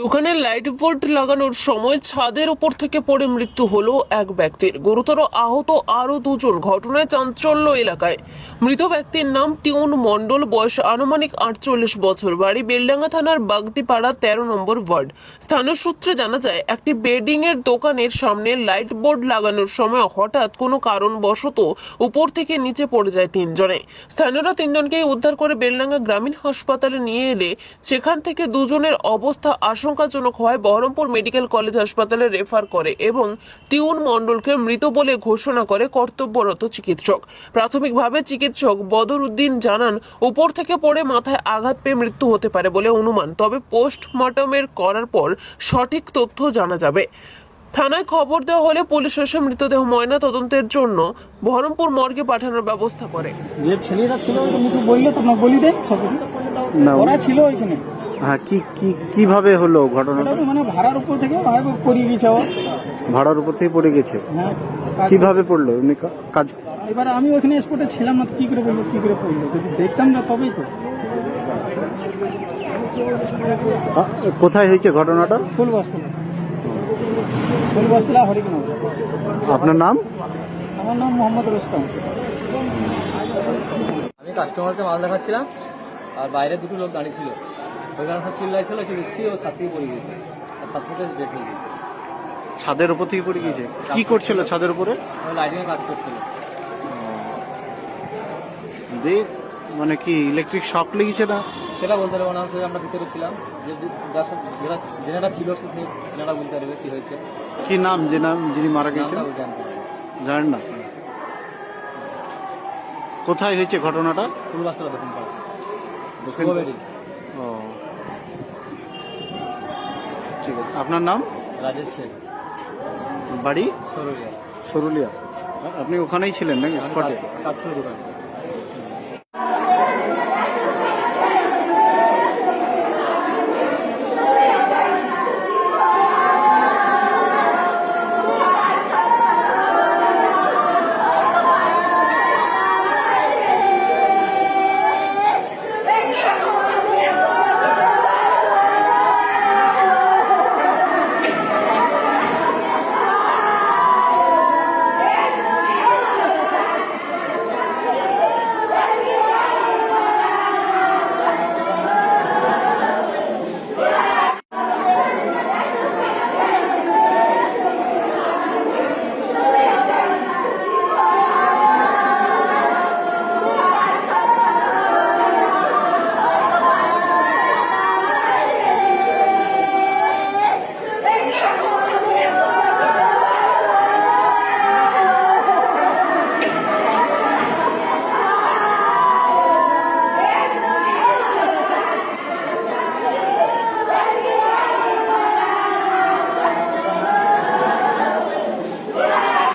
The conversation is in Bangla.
দোকানের লাইট বোর্ড লাগানোর সময় ছাদের উপর থেকে পড়ে মৃত্যু হলো এক ব্যক্তির। গুরুতর আহত আরও দুজন ঘটনায় চাঞ্চল্য এলাকায়। মৃত ব্যক্তির নাম টিউন মণ্ডল, বয়স আনুমানিক আটচল্লিশ বছর। বাড়ি বেলডাঙ্গা থানার বাগদিপাড়া তেরো নম্বর ওয়ার্ড। স্থানীয় সূত্রে জানা যায়, একটি বেডিং এর দোকানের সামনে লাইট বোর্ড লাগানোর সময় হঠাৎ কোনো কারণবশত উপর থেকে নিচে পড়ে যায় তিনজনে। স্থানীয়রা তিনজনকে উদ্ধার করে বেলডাঙ্গা গ্রামীণ হাসপাতালে নিয়ে এলে সেখান থেকে দুজনের অবস্থা আশঙ্কাজনক হয় বহরমপুর মেডিকেল কলেজ হাসপাতালে রেফার করে এবং টিউন মণ্ডলকে মৃত বলে ঘোষণা করে কর্তব্যরত চিকিৎসক। প্রাথমিকভাবে চিকিৎসক বদর উদ্দিন জানান উপর থেকে পড়ে মাথায় আঘাত পেয়ে মৃত্যু হতে পারে বলে অনুমান তবে পোস্টমর্টমের করার পর সঠিক তথ্য জানা যাবে। থানায় খবর দেওয়া হলে পুলিশ এসে মৃতদেহ ময়না তদন্তের জন্য বহরমপুর মর্গে পাঠানোর ব্যবস্থা করে। যে ছেলেরা ছিল বললে তো না বলি দেয় সব কিছু? না ওরা ছিল ওইখানে? হ্যাঁ কি কি কীভাবে হলো ঘটনাটা? মানে ভাড়ার উপর থেকে হয় গেছে ভাড়ার উপর থেকে পড়ে গেছে? হ্যাঁ কীভাবে পড়ল? এমনি কাজ এবারে আমি ওখানে স্পটে ছিলাম না কি করে বলব কি করে পড়ল? যদি দেখতাম না তবেই তো। কোথায় হয়েছে ঘটনাটা? ফুল বস্তলা ফুল আপনার নাম? আমার নাম মোহাম্মদ রুস্তম। আমি কাস্টমারকে মাল দেখাচ্ছিলাম আর বাইরে দুটো লোক দাঁড়িয়ে ছিল। সে ও ছাত্রী পড়ে গেছে আর হয়ে গেছে ছাদের উপর থেকে পড়ে গিয়েছে? কি করছিল ছাদের উপরে? কাজ করছিল। মানে কি ইলেকট্রিক শক লেগেছে না? সেটা বলতে পারব না আমরা ভিতরে ছিলাম। যে যে- যার সাথে যেটা জেনারা ছিল সে জেনারা বলতে পারবে কি হয়েছে। কি নাম যে নাম যিনি মারা গেছেন জানেন না? কোথায় হয়েছে ঘটনাটা? ফুল বাসটা দেখুন পাও দক্ষিণ- ও। ঠিক আছে। আপনার নাম? রাজেশ বাড়ি? সরুলিয়া। সরুলিয়া। আপনি ওখানেই ছিলেন নাকি? স্পটে কাজ- করে